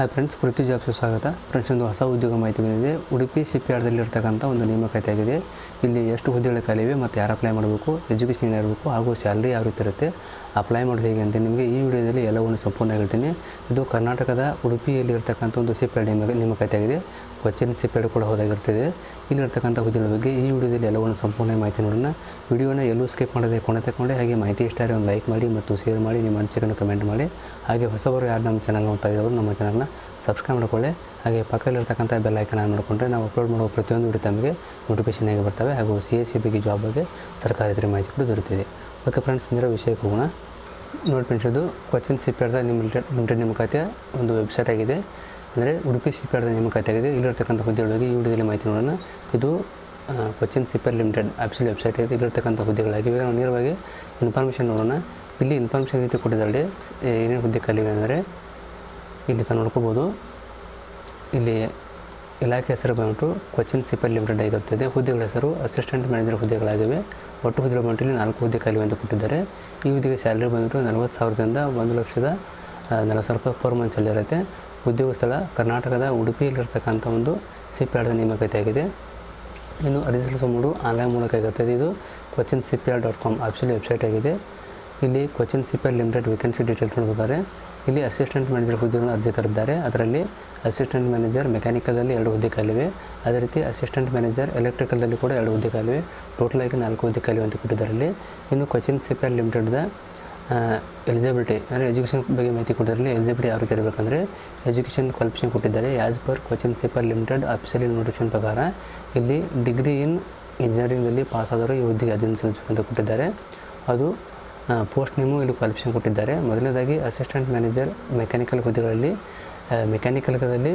Hi friends Kruthi jobs ಸ್ವಾಗತ. Friends ಒಂದು ಹೊಸ ಉದ್ಯೋಗ ಮಾಹಿತಿ ಬಂದಿದೆ. ಉಡುಪಿ ಸಿಪಿಆರ್ದಲ್ಲಿ ಇರ್ತಕ್ಕಂಥ ಒಂದು ನೇಮಕಾತಿ ಆಗಿದೆ ಇಲ್ಲಿ ಎಷ್ಟು ಹುದ್ದೆಗಳ ಕಾಲಿವೆ ಮತ್ತು ಯಾರು ಅಪ್ಲೈ ಮಾಡಬೇಕು ಎಜುಕೇಷನ್ ಏನಿರಬೇಕು ಹಾಗೂ ಸ್ಯಾಲ್ರಿ ಯಾವ ರೀತಿ ಇರುತ್ತೆ ಅಪ್ಲೈ ಮಾಡೋದು ಹೇಗೆ ಅಂತ ನಿಮಗೆ ಈ ವಿಡಿಯೋದಲ್ಲಿ ಎಲ್ಲವನ್ನು ಸಂಪೂರ್ಣ ಹೇಳ್ತೀನಿ. ಇದು ಕರ್ನಾಟಕದ ಉಡುಪಿಯಲ್ಲಿ ಇರ್ತಕ್ಕಂಥ ಒಂದು ನೇಮಕ ನೇಮಕಾತಿ ಆಗಿದೆ ಕೊಚ್ಚಿನ್ ಸಿಪಿಆರ್ ಕೂಡ ಹೋದಾಗಿರ್ತದೆ ಇಲ್ಲಿರ್ತಕ್ಕಂಥ ಹುದ್ದೆಗಳ ಬಗ್ಗೆ ಈ ವಿಡಿಯೋದಲ್ಲಿ ಎಲ್ಲವನ್ನು ಸಂಪೂರ್ಣ ಮಾಹಿತಿ ನೋಡೋಣ. ವಿಡಿಯೋನ ಎಲ್ಲೂ ಸ್ಕಿಪ್ ಮಾಡದೆ ಕೊನೆ ತಗೊಂಡೆ ಹಾಗೆ ಮಾಹಿತಿ ಇಷ್ಟ ಆದರೆ ಒಂದು ಲೈಕ್ ಮಾಡಿ ಮತ್ತು ಶೇರ್ ಮಾಡಿ, ನಿಮ್ಮ ಅನಿಸಿಕೆಯನ್ನು ಕಮೆಂಟ್ ಮಾಡಿ. ಹಾಗೆ ಹೊಸಬರು ಯಾರು ನಮ್ಮ ಚಾನಲ್ ನೋಡ್ತಾ ಇದ್ದವರು ನಮ್ಮ ಚಾನಲ್ನ ಸಬ್ಸ್ಕ್ರೈಬ್ ಮಾಡ್ಕೊಳ್ಳಿ. ಹಾಗೆ ಪಕ್ಕದಲ್ಲಿರ್ತಕ್ಕಂಥ ಬೆಲ್ ಐಕನ್ ಆನ್ ನಾವು ಅಪ್ಲೋಡ್ ಮಾಡುವ ಪ್ರತಿಯೊಂದು ವಿಡಿಯೋ ತಮಗೆ ನೋಟಿಫಿಕೇಶನ್ ಆಗಿ ಬರ್ತವೆ ಹಾಗೂ ಸಿ ಎಸ್ ಸಿ ಬಗ್ಗೆ ಜಾಬ್ ಬಗ್ಗೆ ಸರ್ಕಾರೇತರ ಮಾಹಿತಿ ಕೂಡ ದೊರೆತಿದೆ. ಓಕೆ ಫ್ರೆಂಡ್ಸ್ ಇಂದಿರೋ ವಿಷಯಕ್ಕೆ ಹೋಗೋಣ. ನೋಡಿ ಫ್ರೆಂಡ್ಸ್ ಇದು ನಿಮ್ಮ ಲಿಮಿಟೆಡ್ ಲಿಮಿಟೆಡ್ ಖಾತೆಯ ಒಂದು ವೆಬ್ಸೈಟ್ ಆಗಿದೆ. ಅಂದರೆ ಉಡುಪಿ ಸಿಪಿಆರ್ದ ನೇಮಕಾತಿ ಆಗಿದೆ ಇಲ್ಲಿರ್ತಕ್ಕಂಥ ಹುದ್ದೆಗಳಿಗೆ ಈ ವಿಡಿಯೋದಲ್ಲಿ ಮಾಹಿತಿ ನೋಡೋಣ. ಇದು ಕೊಚ್ಚಿನ್ ಸಿಪರ್ ಲಿಮಿಟೆಡ್ ಆಫೀಷಿಯಲ್ ವೆಬ್ಸೈಟ್ ಇದೆ ಇಲ್ಲಿರ್ತಕ್ಕಂಥ ಹುದ್ದೆಗಳಾಗಿವೆ. ನಾವು ನೇರವಾಗಿ ಇನ್ಫಾರ್ಮೇಷನ್ ನೋಡೋಣ. ಇಲ್ಲಿ ಇನ್ಫಾರ್ಮೇಷನ್ ರೀತಿ ಕೊಟ್ಟಿದ್ದಾರೆ ಏನೇನು ಹುದ್ದೆ ಕಲಿವೆ ಅಂದರೆ ಇಲ್ಲಿ ಸಹ ನೋಡ್ಕೋಬೋದು. ಇಲ್ಲಿ ಇಲಾಖೆ ಹೆಸರು ಬಂದ್ಬಿಟ್ಟು ಕೊಚ್ಚಿನ್ ಸಿಪರ್ ಲಿಮಿಟೆಡ್ ಆಗಿರುತ್ತದೆ. ಹುದ್ದೆಗಳ ಹೆಸರು ಅಸಿಸ್ಟೆಂಟ್ ಮ್ಯಾನೇಜರ್ ಹುದ್ದೆಗಳಾಗಿವೆ. ಒಟ್ಟು ಹುದ್ದೆ ಬಂದ್ಬಿಟ್ಟು ಇಲ್ಲಿ ನಾಲ್ಕು ಹುದ್ದೆ ಖಾಲಿ ಅಂತ ಕೊಟ್ಟಿದ್ದಾರೆ. ಈ ಹುದ್ದೆಗೆ ಸ್ಯಾಲ್ರಿ ಬಂದ್ಬಿಟ್ಟು ನಲವತ್ತು ಸಾವಿರದಿಂದ ಒಂದು ಲಕ್ಷದ ನಲವತ್ತು ಸಾವಿರ ರೂಪಾಯಿ ಪರ್ ಮಂತ್ ಇರುತ್ತೆ. ಉದ್ಯೋಗ ಸ್ಥಳ ಕರ್ನಾಟಕದ ಉಡುಪಿಯಲ್ಲಿರ್ತಕ್ಕಂಥ ಒಂದು ಸಿಪಿಆರ್ದ ನೇಮಕಾತಿ ಆಗಿದೆ ಇನ್ನು ಅರ್ಜಿ ಮೂಡು ಆನ್ಲೈನ್ ಮೂಲಕ ಆಗಿರ್ತದೆ ಇದು Cochin C P R dot com official website ಆಗಿದೆ. ಇಲ್ಲಿ Cochin C P R limited vacancy details ನೋಡಿದ್ದಾರೆ ಇಲ್ಲಿ ಅಸಿಸ್ಟೆಂಟ್ ಮ್ಯಾನೇಜರ್ ಹುದ್ದೆಗಳನ್ನು ಅರ್ಜಿ ಕರೆದಿದ್ದಾರೆ. ಅದರಲ್ಲಿ ಅಸಿಸ್ಟೆಂಟ್ ಮ್ಯಾನೇಜರ್ ಮೆಕ್ಯಾನಿಕಲ್ದಲ್ಲಿ ಎರಡು ಹುದ್ದೆ ಅದೇ ರೀತಿ ಅಸಿಸ್ಟೆಂಟ್ ಮ್ಯಾನೇಜರ್ ಎಲೆಕ್ಟ್ರಿಕಲ್ದಲ್ಲಿ ಕೂಡ ಎರಡು ಹುದ್ದೆ ಟೋಟಲ್ ಆಗಿ ನಾಲ್ಕು ಹುದ್ದೆ ಅಂತ ಕೊಟ್ಟಿದ್ದಾರೆ ಇಲ್ಲಿ. ಇನ್ನು ಕೊಚ್ಚಿನ್ ಸಿ ಪಿ ಆರ್ ಲಿಮಿಟೆಡ್ದ ಎಲಿಜಿಬಿಲಿಟಿ ಅಂದರೆ ಎಜುಕೇಷನ್ ಬಗ್ಗೆ ಮಾಹಿತಿ ಕೊಟ್ಟಿದ್ದಾರೆ ಎಲಿಜಿಬಿಲಿಟಿ ಯಾವ ರೀತಿ ಇರಬೇಕಂದ್ರೆ ಎಜುಕೇಷನ್ ಕ್ವಾಲಿಫಿಕೇಷನ್ ಕೊಟ್ಟಿದ್ದಾರೆ as per Cochin paper limited official notification ಪ್ರಕಾರ. ಇಲ್ಲಿ ಡಿಗ್ರಿ ಇನ್ ಇಂಜಿನಿಯರಿಂಗಲ್ಲಿ ಪಾಸ್ ಆದವರು ಈ ಹುದ್ದೆಗೆ ಅರ್ಜಿ ಸಲ್ಲಿಸಬೇಕಂತ ಕೊಟ್ಟಿದ್ದಾರೆ. ಅದು ಪೋಸ್ಟ್ ನೇಮು ಇಲ್ಲಿ ಕ್ವಾಲಿಫಿಕೇಷನ್ ಕೊಟ್ಟಿದ್ದಾರೆ. ಮೊದಲನೇದಾಗಿ ಅಸಿಸ್ಟೆಂಟ್ ಮ್ಯಾನೇಜರ್ ಮೆಕ್ಯಾನಿಕಲ್ ಹುದ್ದೆಗಳಲ್ಲಿ ಮೆಕ್ಯಾನಿಕಲ್ದಲ್ಲಿ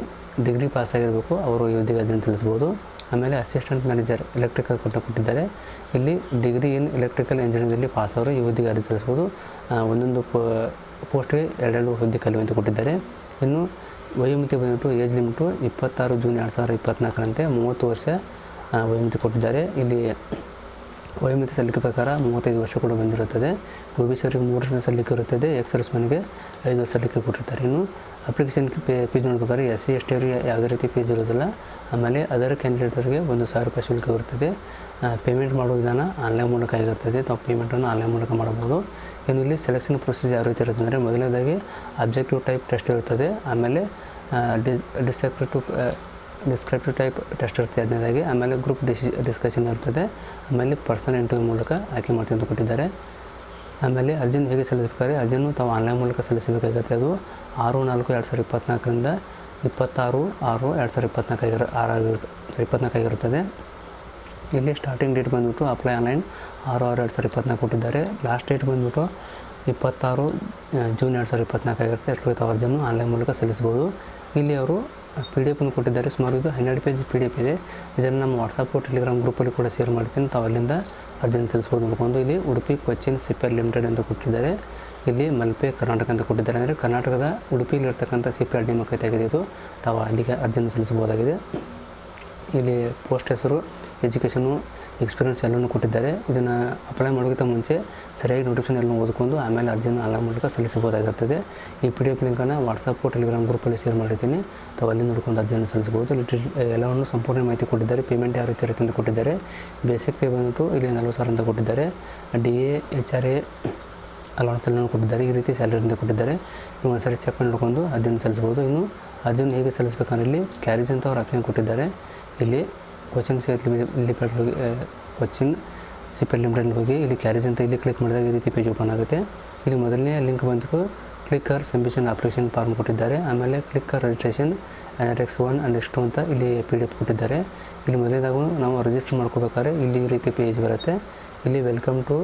ಡಿಗ್ರಿ ಪಾಸ್ ಆಗಿರಬೇಕು. ಅವರು ಈ ಹುದ್ದೆಗೆ ಅರ್ಜಿ ಸಲ್ಲಿಸ್ಬೋದು ಆಮೇಲೆ ಅಸಿಸ್ಟೆಂಟ್ ಮ್ಯಾನೇಜರ್ ಎಲೆಕ್ಟ್ರಿಕಲ್ ಕೊಟ್ಟು ಕೊಟ್ಟಿದ್ದಾರೆ. ಇಲ್ಲಿ ಡಿಗ್ರಿ ಇನ್ ಎಲೆಕ್ಟ್ರಿಕಲ್ ಇಂಜಿನಿಯರಿಂಗಲ್ಲಿ ಪಾಸ್ ಅವರು ಈ ಹುದ್ದೆಗೆ ಅರ್ಜಿ ಸಲ್ಲಿಸ್ಬೋದು ಒಂದೊಂದು ಪೋಸ್ಟ್ಗೆ ಎರಡೆರಡು ಹುದ್ದೆ ಕಲಿವೆ ಅಂತ ಕೊಟ್ಟಿದ್ದಾರೆ. ಇನ್ನು ವಯೋಮಿತಿ ಬಂದ್ಬಿಟ್ಟು ಏಜ್ ಲಿಮಿಟು ಇಪ್ಪತ್ತಾರು ಜೂನ್ ಎರಡು ಸಾವಿರದ ಇಪ್ಪತ್ತ್ನಾಲ್ಕರಂತೆ ಮೂವತ್ತು ವರ್ಷ ವಯೋಮಿತಿ ಕೊಟ್ಟಿದ್ದಾರೆ. ಇಲ್ಲಿ ವಯೋಮಿತಿ ಸಲ್ಲಿಕೆ ಪ್ರಕಾರ ಮೂವತ್ತೈದು ವರ್ಷ ಕೂಡ ಬಂದಿರುತ್ತದೆ. ಒ ಮೂರು ವರ್ಷ ಸಲ್ಲಿಕೆ ಇರುತ್ತದೆ. ಎಕ್ಸ್ ಮನೆಗೆ ಐದು ವರ್ಷ ಸಲ್ಲಿಕೆ ಕೊಟ್ಟಿರ್ತಾರೆ ಇನ್ನು ಅಪ್ಲಿಕೇಶನ್ಗೆ ಪೇ ಫೀಸ್ ನೋಡ್ಬೇಕಾದ್ರೆ ಎಸ್ ಸಿ ಎಸ್ ಟಿ ಅವರಿಗೆ ಯಾವುದೇ ರೀತಿ ಫೀಸ್ ಇರೋದಿಲ್ಲ ಆಮೇಲೆ ಅದರ್ ಕ್ಯಾಂಡಿಡೇಟರ್ಗೆ ಒಂದು ಸಾವಿರ ರೂಪಾಯಿ ಶುಲ್ಕ ಬರ್ತದೆ. ಪೇಮೆಂಟ್ ಮಾಡೋ ವಿಧಾನ ಆನ್ಲೈನ್ ಮೂಲಕ ಆಗಿರ್ತದೆ. ತಾವು ಪೇಮೆಂಟನ್ನು ಆನ್ಲೈನ್ ಮೂಲಕ ಮಾಡ್ಬೋದು ಇನ್ನು ಇಲ್ಲಿ ಸೆಲೆಕ್ಷನ್ ಪ್ರೊಸೀಜರ್ ಯಾವ ರೀತಿ ಇರುತ್ತೆ ಅಂದರೆ ಮೊದಲನೇದಾಗಿ ಅಬ್ಜೆಕ್ಟಿವ್ ಟೈಪ್ ಟೆಸ್ಟ್ ಇರ್ತದೆ. ಆಮೇಲೆ dis descriptive descriptive type test ಇರುತ್ತೆ ಎರಡನೇದಾಗಿ. ಆಮೇಲೆ ಗ್ರೂಪ್ ಡಿಸಿ ಡಿಸ್ಕಷನ್ ಇರ್ತದೆ. ಆಮೇಲೆ ಪರ್ಸನಲ್ ಇಂಟರ್ವ್ಯೂ ಮೂಲಕ ಆಯ್ಕೆ ಮಾಡ್ತೀನಿ ಕೊಟ್ಟಿದ್ದಾರೆ. ಆಮೇಲೆ ಅರ್ಜಿನ ಹೇಗೆ ಸಲ್ಲಿಸಬೇಕಾದ್ರೆ ಅರ್ಜಿಯನ್ನು ತಾವು ಆನ್ಲೈನ್ ಮೂಲಕ ಸಲ್ಲಿಸಬೇಕಾಗುತ್ತೆ. ಅದು ಆರು ನಾಲ್ಕು ಎರಡು ಸಾವಿರದ ಇಪ್ಪತ್ತ್ನಾಲ್ಕರಿಂದ ಇಪ್ಪತ್ತಾರು, ಆರು, ಎರಡು ಸಾವಿರದ ಇಪ್ಪತ್ನಾಲ್ಕು ಆಗಿರ ಆರಾಗಿರುತ್ತೆ ಇಪ್ಪತ್ನಾಲ್ಕಾಗಿರುತ್ತದೆ ಇಲ್ಲಿ ಸ್ಟಾರ್ಟಿಂಗ್ ಡೇಟ್ ಬಂದುಬಿಟ್ಟು ಅಪ್ಲೈ ಆನ್ಲೈನ್ ಆರು ಆರು, ಎರಡು ಸಾವಿರದ ಇಪ್ಪತ್ನಾಲ್ಕು ಕೊಟ್ಟಿದ್ದಾರೆ. ಲಾಸ್ಟ್ ಡೇಟ್ ಬಂದುಬಿಟ್ಟು ಇಪ್ಪತ್ತಾರು, ಜೂನ್ ಎರಡು ಸಾವಿರದ ಇಪ್ಪತ್ನಾಲ್ಕಾಗಿರುತ್ತೆ ತಾವು ಅರ್ಜಿಯನ್ನು ಆನ್ಲೈನ್ ಮೂಲಕ ಸಲ್ಲಿಸ್ಬೋದು. ಇಲ್ಲಿ ಅವರು ಪಿ ಡಿ ಎಫ್ನ ಕೊಟ್ಟಿದ್ದಾರೆ. ಸುಮಾರು ಇದು ಹನ್ನೆರಡು ಪೇಜ್ ಪಿ ಡಿ ಎಫ್ ಇದೆ. ಇದನ್ನು ನಮ್ಮ ವಾಟ್ಸಪ್ಪು ಟೆಲಿಗ್ರಾಮ್ ಗ್ರೂಪಲ್ಲಿ ಕೂಡ ಶೇರ್ ಮಾಡ್ತೀನಿ. ತಾವು ಅಲ್ಲಿಂದ ಅದನ್ನು ತಿಳಿಸ್ಬೋದು ನೋಡ್ಕೊಂಡು ಇಲ್ಲಿ ಉಡುಪಿ ಕೊಚ್ಚಿನ್ ಸಿಪರ್ ಲಿಮಿಟೆಡ್ ಅಂತ ಕೊಟ್ಟಿದ್ದಾರೆ. ಇಲ್ಲಿ ಮಲ್ಪೆ ಕರ್ನಾಟಕ ಅಂತ ಕೊಟ್ಟಿದ್ದಾರೆ. ಅಂದರೆ ಕರ್ನಾಟಕದ ಉಡುಪಿಯಲ್ಲಿರ್ತಕ್ಕಂಥ ಸಿಪರ್ ನೇಮಕಾತಿ ಆಗಿದೆ ಇದು ತಾವು ಅಲ್ಲಿಗೆ ಅರ್ಜಿಯನ್ನು ಸಲ್ಲಿಸಬಹುದಾಗಿದೆ. ಇಲ್ಲಿ ಪೋಸ್ಟ್ ಹೆಸರು ಎಜುಕೇಷನು ಎಕ್ಸ್ಪೀರಿಯನ್ಸ್ ಎಲ್ಲನೂ ಕೊಟ್ಟಿದ್ದಾರೆ. ಇದನ್ನು ಅಪ್ಲೈ ಮಾಡೋಕ್ಕಿಂತ ಮುಂಚೆ ಸರಿಯಾಗಿ ನೋಟಿಫಿಕೇಶನ್ ಎಲ್ಲ ಓದ್ಕೊಂಡು ಆಮೇಲೆ ಅರ್ಜಿಯನ್ನು ಆನ್ಲೈನ್ ಮೂಲಕ ಸಲ್ಲಿಸಬಹುದಾಗಿರ್ತದೆ. ಈ ಪಿ ಡಿ ಎಫ್ ಲಿಂಕನ್ನು ವಾಟ್ಸಪ್ಪು ಟೆಲಿಗ್ರಾಮ್ ಗ್ರೂಪಲ್ಲಿ ಶೇರ್ ಮಾಡಿದ್ದೀನಿ ತಾವು ಅಲ್ಲಿ ನೋಡ್ಕೊಂಡು ಅರ್ಜಿಯನ್ನು ಸಲ್ಲಿಸಬಹುದು. ಎಲ್ಲವನ್ನು ಸಂಪೂರ್ಣ ಮಾಹಿತಿ ಕೊಟ್ಟಿದ್ದಾರೆ. ಪೇಮೆಂಟ್ ಯಾವ ರೀತಿ ಇರುತ್ತೆ ಅಂತ ಕೊಟ್ಟಿದ್ದಾರೆ. ಬೇಸಿಕ್ ಪೇ ಬಂದುಬಿಟ್ಟು ಇಲ್ಲಿ ನಲ್ವತ್ತು ಸಾವಿರ ಅಂತ ಕೊಟ್ಟಿದ್ದಾರೆ. D A H R A allowance ಎಲ್ಲ ಕೊಟ್ಟಿದ್ದಾರೆ. ಈ ರೀತಿ ಸ್ಯಾಲರಿ ಅಂತ ಕೊಟ್ಟಿದ್ದಾರೆ. ನೀವು ಒಂದ್ಸರಿ ಚೆಕ್ ನೋಡ್ಕೊಂಡು ಅರ್ಜಿಯನ್ನು ಸಲ್ಲಿಸ್ಬೋದು ಇನ್ನು ಅರ್ಜಿಯನ್ನು ಹೇಗೆ ಸಲ್ಲಿಸಬೇಕಂದ್ರೆ ಇಲ್ಲಿ ಕ್ಯಾರೇಜ್ ಅಂತ ಅವ್ರು ಆಪ್ಷನ್ ಕೊಟ್ಟಿದ್ದಾರೆ. ಇಲ್ಲಿ ಕೋಚಿಂಗ್ ಸೇರ್ ಇಲ್ಲಿ ಹೋಗಿ ಕೋಚಿಂಗ್ ಸಿಪೆಟ್ ಲಿಮಿಟೆಡ್ ಹೋಗಿ ಇಲ್ಲಿ ಕ್ಯಾರೇಜ್ ಅಂತ ಇಲ್ಲಿ ಕ್ಲಿಕ್ ಮಾಡಿದಾಗ ಈ ರೀತಿ ಪೇಜ್ ಓಪನ್ ಆಗುತ್ತೆ. ಇಲ್ಲಿ ಮೊದಲನೇ ಲಿಂಕ್ ಬಂದು ಕ್ಲಿಕ್ಕರ್ ಸಬ್ಮಿಷನ್ ಅಪ್ಲಿಕೇಶನ್ ಫಾರ್ಮ್ ಕೊಟ್ಟಿದ್ದಾರೆ. ಆಮೇಲೆ clicker registration X one and X two ಅಂತ ಇಲ್ಲಿ ಪಿ ಡಿ ಎಫ್ ಕೊಟ್ಟಿದ್ದಾರೆ. ಇಲ್ಲಿ ಮೊದಲನೇದಾಗೂ ನಾವು ರಿಜಿಸ್ಟರ್ ಮಾಡ್ಕೋಬೇಕಾದ್ರೆ ಇಲ್ಲಿ ಈ ರೀತಿ ಪೇಜ್ ಬರುತ್ತೆ. ಇಲ್ಲಿ welcome to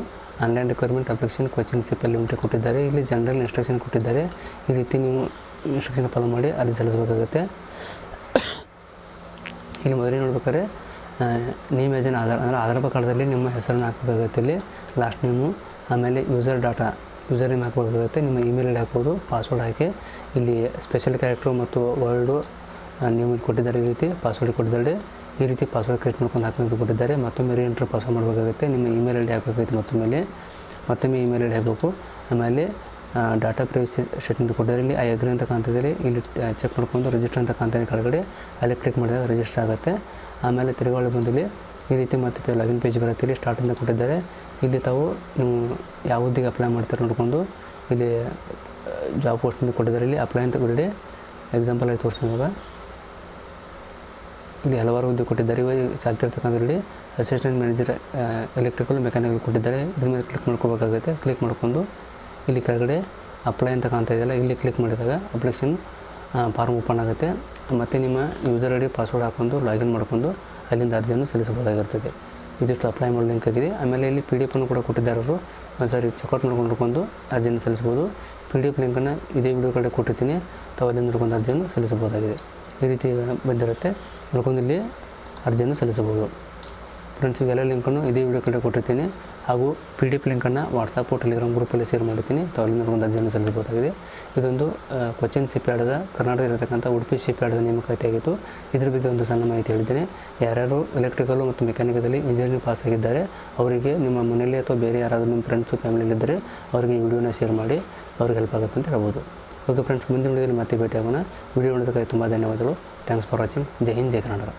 online requirement application Cochin ಸಿಪಲ್ limited ಕೊಟ್ಟಿದ್ದಾರೆ. ಇಲ್ಲಿ ಜನರಲ್ ಇನ್ಸ್ಟ್ರಕ್ಷನ್ ಕೊಟ್ಟಿದ್ದಾರೆ. ಈ ರೀತಿ ನೀವು ಇನ್ಸ್ಟ್ರಕ್ಷನ್ ಫಾಲೋ ಮಾಡಿ ಅಲ್ಲಿ ಸಲ್ಲಿಸಬೇಕಾಗುತ್ತೆ. ಇಲ್ಲಿ ಮೊದಲೇ ನೋಡ್ಬೇಕಾದ್ರೆ ನೇಮ್ ಏಜನ್ ಆಧಾರ್, ಅಂದರೆ ಆಧಾರ್ ಕಾರ್ಡ್ದಲ್ಲಿ ನಿಮ್ಮ ಹೆಸರನ್ನು ಹಾಕಬೇಕಾಗುತ್ತೆ ಇಲ್ಲಿ. ಲಾಸ್ಟ್ ನೇಮು ಆಮೇಲೆ ಯೂಸರ್ ಡಾಟಾ ಯೂಸರ್ ನೇಮ್ ಹಾಕಬೇಕಾಗುತ್ತೆ. ನಿಮ್ಮ ಇಮೇಲ್ ಐಡಿ ಹಾಕ್ಬೋದು ಪಾಸ್ವರ್ಡ್ ಹಾಕಿ. ಇಲ್ಲಿ ಸ್ಪೆಷಲ್ ಕ್ಯಾರೆಕ್ಟ್ರು ಮತ್ತು ವರ್ಡು ನೀವು ಕೊಟ್ಟಿದ್ದಾರೆ ಈ ರೀತಿ ಪಾಸ್ವರ್ಡ್ ಕೊಟ್ಟಿದ್ದಾರೆ. ಈ ರೀತಿ ಪಾಸ್ವರ್ಡ್ ಕ್ರಿಯೇಟ್ ಮಾಡ್ಕೊಂಡು ಹಾಕಬೇಕು ಕೊಟ್ಟಿದ್ದಾರೆ. ಮತ್ತೊಮ್ಮೆ ರೀ ಎಂಟ್ರ್ ಪಾಸ್ವರ್ಡ್ ಮಾಡಬೇಕಾಗುತ್ತೆ. ನಿಮ್ಮ ಇಮೇಲ್ ಐ ಡಿ ಹಾಕಬೇಕಾಗುತ್ತೆ ಮತ್ತೊಮ್ಮೆ ಮತ್ತೊಮ್ಮೆ ಇಮೇಲ್ ಐ ಡಿ ಹಾಕಬೇಕು. ಆಮೇಲೆ ಡಾಟಾ ಪ್ರೈವಸಿ ಸೆಟ್ಟಿಂಗ್ ಕೊಟ್ಟಿದ್ದಾರೆ ಇಲ್ಲಿ ಐ ಅಗ್ರಿ ಅಂತ ಕಾಣ್ತಿದ್ದೀರಿ ಇಲ್ಲಿ ಚೆಕ್ ಮಾಡ್ಕೊಂಡು ರಿಜಿಸ್ಟರ್ ಅಂತ ಕಾಣ್ತೀನಿ ಕೆಳಗಡೆ. ಅಲ್ಲಿ ಕ್ಲಿಕ್ ಮಾಡಿದಾಗ ರಿಜಿಸ್ಟರ್ ಆಗುತ್ತೆ. ಆಮೇಲೆ ತಿರುಗಾಳಿ ಬಂದಲ್ಲಿ ಈ ರೀತಿ ಮತ್ತೆ ಲಾಗಿನ್ ಪೇಜ್ ಬರುತ್ತೆ. ಇಲ್ಲಿ ಸ್ಟಾರ್ಟ್ ಅಂತ ಕೊಟ್ಟಿದ್ದಾರೆ. ಇಲ್ಲಿ ತಾವು ನೀವು ಯಾವ ಹುದ್ದೆಗೆ ಅಪ್ಲೈ ಮಾಡ್ತಾರೆ ನೋಡಿಕೊಂಡು ಇಲ್ಲಿ ಜಾಬ್ ಪೋಸ್ಟ್ ಅಂತ ಕೊಟ್ಟಿದ್ದಾರೆ. ಇಲ್ಲಿ ಅಪ್ಲೈ ಅಂತ ಕೊಡಿ ಎಕ್ಸಾಂಪಲ್ ಆಗಿ ತೋರಿಸ್ತೀನಿ ಇವಾಗ. ಇಲ್ಲಿ ಹಲವಾರು ಹುದ್ದೆ ಕೊಟ್ಟಿದ್ದಾರೆ. ಇವಾಗ ಚಾಲ್ತಿರ್ತಕ್ಕಂಥದ್ರಲ್ಲಿ ಅಸಿಸ್ಟೆಂಟ್ ಮ್ಯಾನೇಜರ್ ಎಲೆಕ್ಟ್ರಿಕಲ್ ಮೆಕ್ಯಾನಿಕಲ್ ಕೊಟ್ಟಿದ್ದಾರೆ. ಇದ್ರ ಮೇಲೆ ಕ್ಲಿಕ್ ಮಾಡ್ಕೋಬೇಕಾಗುತ್ತೆ. ಕ್ಲಿಕ್ ಮಾಡ್ಕೊಂಡು ಇಲ್ಲಿ ಕೆಳಗಡೆ ಅಪ್ಲೈ ಅಂತ ಕಾಣ್ತಾ ಇದೆಯಲ್ಲ, ಇಲ್ಲಿ ಕ್ಲಿಕ್ ಮಾಡಿದಾಗ ಅಪ್ಲಿಕೇಶನ್ ಫಾರ್ಮ್ ಓಪನ್ ಆಗುತ್ತೆ. ಮತ್ತು ನಿಮ್ಮ ಯೂಸರ್ ಐ ಡಿ ಪಾಸ್ವರ್ಡ್ ಹಾಕ್ಕೊಂಡು ಲಾಗಿನ್ ಮಾಡ್ಕೊಂಡು ಅಲ್ಲಿಂದ ಅರ್ಜಿಯನ್ನು ಸಲ್ಲಿಸಬಹುದಾಗಿರ್ತದೆ. ಇದಿಷ್ಟು ಅಪ್ಲೈ ಮಾಡೋ ಲಿಂಕ್ ಆಗಿದೆ. ಆಮೇಲೆ ಇಲ್ಲಿ ಪಿ ಡಿ ಎಫನ್ನು ಕೂಡ ಕೊಟ್ಟಿದ್ದಾರೆ ಅವರು ಸಾರಿ ಚೆಕ್ಔಟ್ ಮಾಡ್ಕೊಂಡು ಅರ್ಜಿಯನ್ನು ಸಲ್ಲಿಸ್ಬೋದು ಪಿ ಡಿ ಎಫ್ ಲಿಂಕನ್ನು ಇದೇ ವಿಡಿಯೋ ಕಡೆ ಕೊಟ್ಟಿರ್ತೀನಿ. ತಾವು ಅಲ್ಲಿ ನೋಡ್ಕೊಂಡು ಅರ್ಜಿಯನ್ನು ಸಲ್ಲಿಸಬಹುದಾಗಿದೆ. ಈ ರೀತಿ ಬಂದಿರುತ್ತೆ. ನೋಡ್ಕೊಂಡು ಇಲ್ಲಿ ಅರ್ಜಿಯನ್ನು ಸಲ್ಲಿಸಬಹುದು. ಫ್ರೆಂಡ್ಸ್ ಇವೆಲ್ಲ ಲಿಂಕನ್ನು ಇದೇ ವಿಡಿಯೋ ಕಡೆ ಕೊಟ್ಟಿರ್ತೀನಿ. ಹಾಗೂ ಪಿ ಡಿ ಎಫ್ ಲಿಂಕನ್ನು ವಾಟ್ಸಪ್ಪು ಟೆಲಿಗ್ರಾಮ್ ಗ್ರೂಪಲ್ಲಿ ಶೇರ್ ಮಾಡ್ತೀನಿ ತಾವು ನಿಮಗೊಂದು ಅರ್ಜಿಯನ್ನು ಸಲ್ಲಿಸಬಹುದಾಗಿದೆ. ಇದೊಂದು ಕೊಚ್ಚಿನ್ ಸಿಪ್ಯಾಡದ ಕರ್ನಾಟಕ ಇರತಕ್ಕಂಥ ಉಡುಪಿ ಸಿಪ್ಯಾಡದ ನೇಮಕಾತಿ ಆಗಿತ್ತು ಇದ್ರ ಬಗ್ಗೆ ಒಂದು ಸಣ್ಣ ಮಾಹಿತಿ ಹೇಳಿದ್ದೇನೆ. ಯಾರ್ಯಾರು ಎಲೆಕ್ಟ್ರಿಕಲ್ ಮತ್ತು ಮೆಕ್ಯಾನಿಕದಲ್ಲಿ ಇಂಜಿನಿಯರಿಂಗ್ ಪಾಸ್ ಆಗಿದ್ದಾರೆ, ಅವರಿಗೆ ನಿಮ್ಮ ಮನೆಯಲ್ಲಿ ಅಥವಾ ಬೇರೆ ಯಾರಾದರೂ ನಿಮ್ಮ ಫ್ರೆಂಡ್ಸು ಫ್ಯಾಮಿಲಿಯಲ್ಲಿದ್ದರೆ ಅವರಿಗೆ ಈ ವಿಡಿಯೋನ ಶೇರ್ ಮಾಡಿ, ಅವ್ರಿಗೆ ಹೆಲ್ಪ್ ಆಗುತ್ತೆ ಅಂತ ಹೇಳ್ಬೋದು. ಓಕೆ ಫ್ರೆಂಡ್ಸ್ ಮುಂದಿನ ವಿಡಿಯೋದಲ್ಲಿ ಮತ್ತೆ ಭೇಟಿ ಆಗೋಣ ವಿಡಿಯೋ ನೋಡೋದಕ್ಕಾಗಿ ತುಂಬ ಧನ್ಯವಾದಗಳು. ಥ್ಯಾಂಕ್ಸ್ ಫಾರ್ ವಾಚಿಂಗ್ ಜೈ ಹಿಂದ್, ಜೈ ಕರ್ನಾಟಕ.